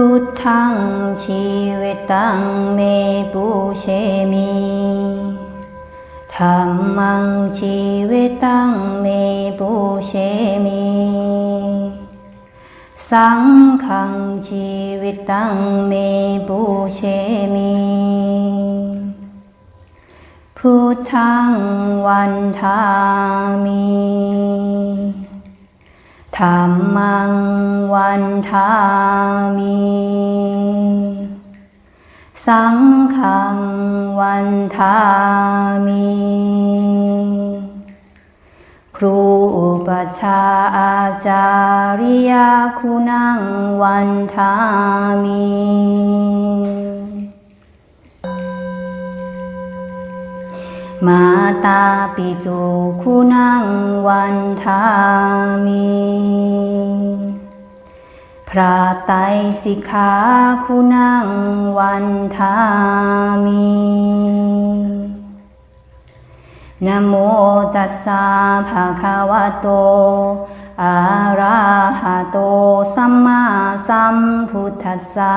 พุทธังชีวิตังเมปุเชมิธรรมังชีวิตังเมปุเชมิสังฆังชีวิตังเมปุเชมิพุทธังวันทามิ ธรรมังวันทามิสังฆังวันทามิครูอุปชาอาจาริยาคุณังวันทามิ มาตาปิตุคุณังวันทามิพระไตสิกขาคุณังวันทามินะโมตัสสะภะคะวะโต อะระหะโต สัมมาสัมพุทธัสสะ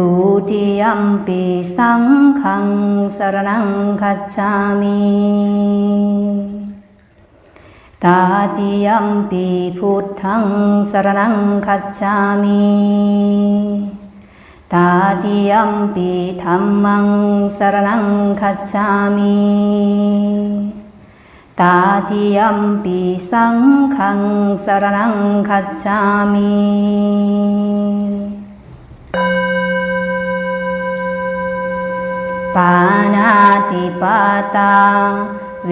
ทุติยมปีสังฆังสารนังคัจฉามิตาติยมปีพุทธังสารนังคัจฉามิตาติยมปีธรรมังสารนังคัจฉามิตาติยัมปีสังฆังสารนังคัจฉามิ ปานาติปาตา เว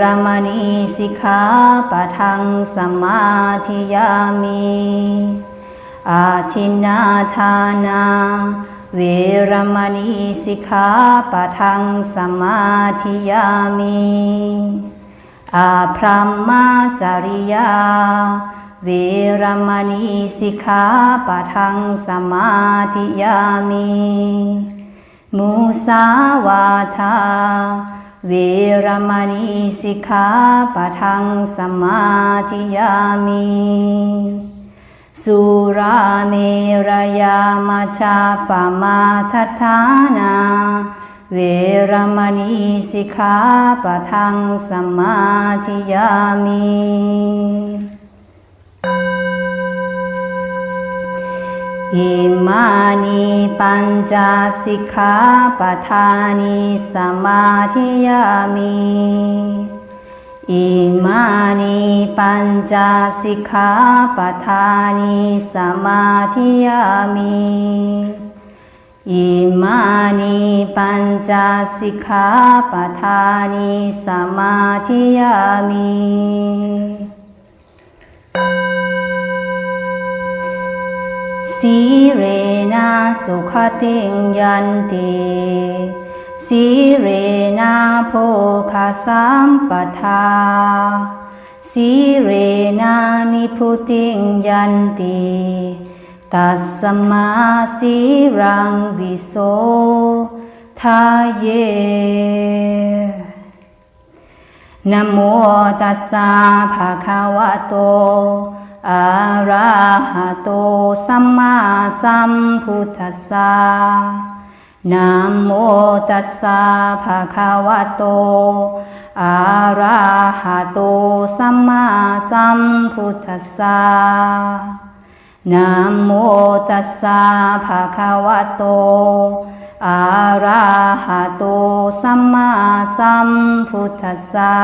รมณีสิกขาปะทังสมาธิยามิอาทินนาทานา เวรมณีสิกขาปะทังสมาธิยามิอาพรหมจริยา เวรมณีสิกขาปะทังสมาธิยามิ มุสาวาทา เวรมณีสิกขาปะทังสมาธิยามิสุราเมรยามาชาปมาทัฏฐานา เวรมณีสิกขาปะทังสมาธิยามิ อิมานิปัญจสิกขาปทานิสมาธิยามิอิมานิปัญจสิกขาปทานิสมาธิยามิอิมานิปัญจสิกขาปทานิสมาธิยามิ สีเรนะสุขติงยันติสีเรนะโภคาสัมปทาสีเรนะนิพุติงยันติตัสสมาสีรังวิโสทาเย นะโมตัสสะภะคะวะโต อะระหะโต สัมมาสัมพุทธัสสะนะโมตัสสะภะคะวะโต อะระหะโต สัมมาสัมพุทธัสสะนะโมตัสสะภะคะวะโต อะระหะโตสัมมาสัมพุทธัสสะ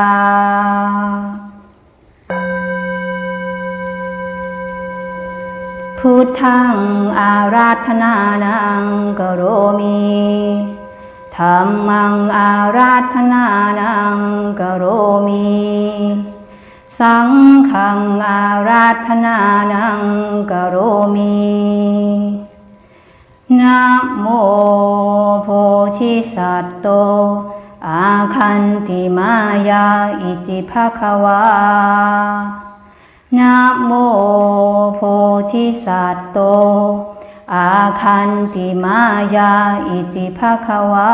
พุทธังอาราธนานังกโรมิธรรมังอาราธนานังกโรมิสังฆังอาราธนานังกโรมินะโมโพ ธิสัตโต อาคันติมายาอิติภควานะโมโพธิสัตโต อาคันติมายาอิติภควา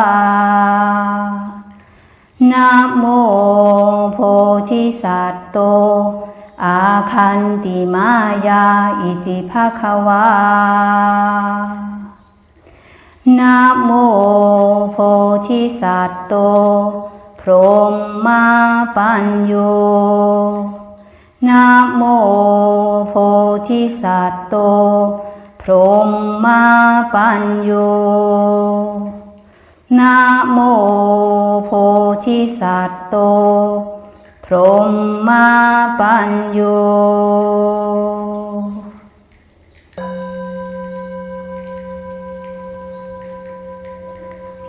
นะโมโพธิสัตโต อาคันติมายาอิติภควา นะโมโพธิสัตโต พรหมมาปัญโยนะโมโพธิสัตโต พรหมมาปัญโยนะโมโพธิสัตโต พรหมมาปัญโย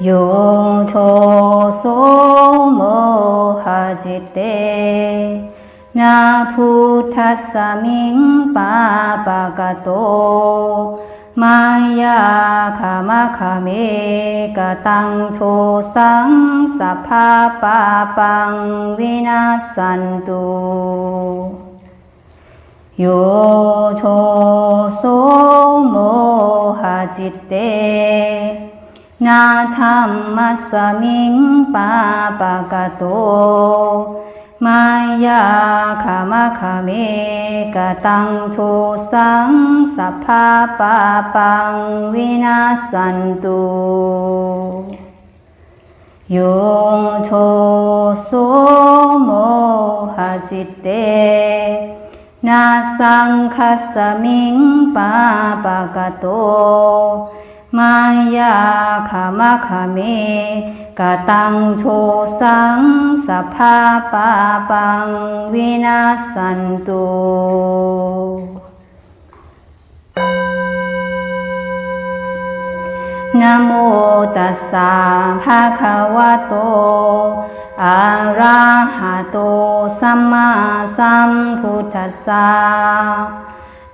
โยโทโสโมหะจิตเต นาพุทธัสสมิงปาปะกโต มายาขามะขะเมกตังโทสังสัพพาปาปังวินาสันตุโยโทโสโมหะจิตเต นาธรรมัสสมิงปาปะกะโต มายาขามะขเมกะตังโทสังสัพพาปาปังวินาสันตุโยโทโสโมหจิตเต นาสังคัสสมิงปาปะกะโต มายาขามะขะเมกะตังโทสังสัพพาปาปังวินาสันตุนะโมตัสสะภะคะวะโต อะระหะโต สัมมาสัมพุทธัสสะ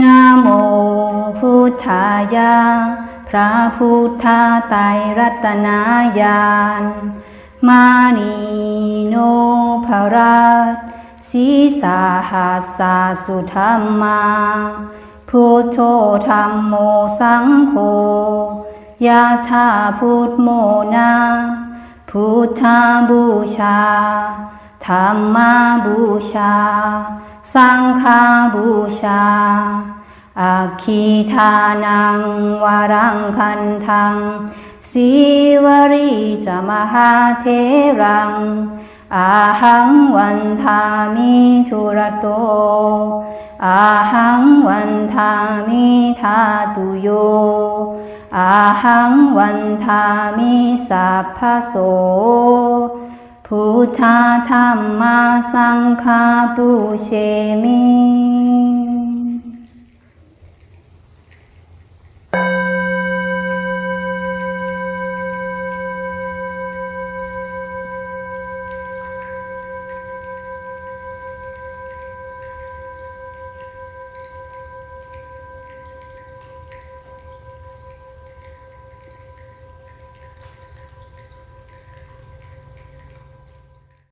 นะโมพุทธายะพระพุทธไตรรัตนายาน มานีโนภรัตสีสาหัสสาสุธรรมาพุทโธธรรมโมสังโฆยาธาพุทโมนาพุทธาบูชาธรรมาบูชา สังฆาบูชาอาคีทานังวารังคันทังสีวรีจะมหาเทรัง อาหังวันทามิทุระโต อาหังวันทามิทาตุโย อาหังวันทามิสัพพโส พุทธาธรรมาสังฆาปุเชมิ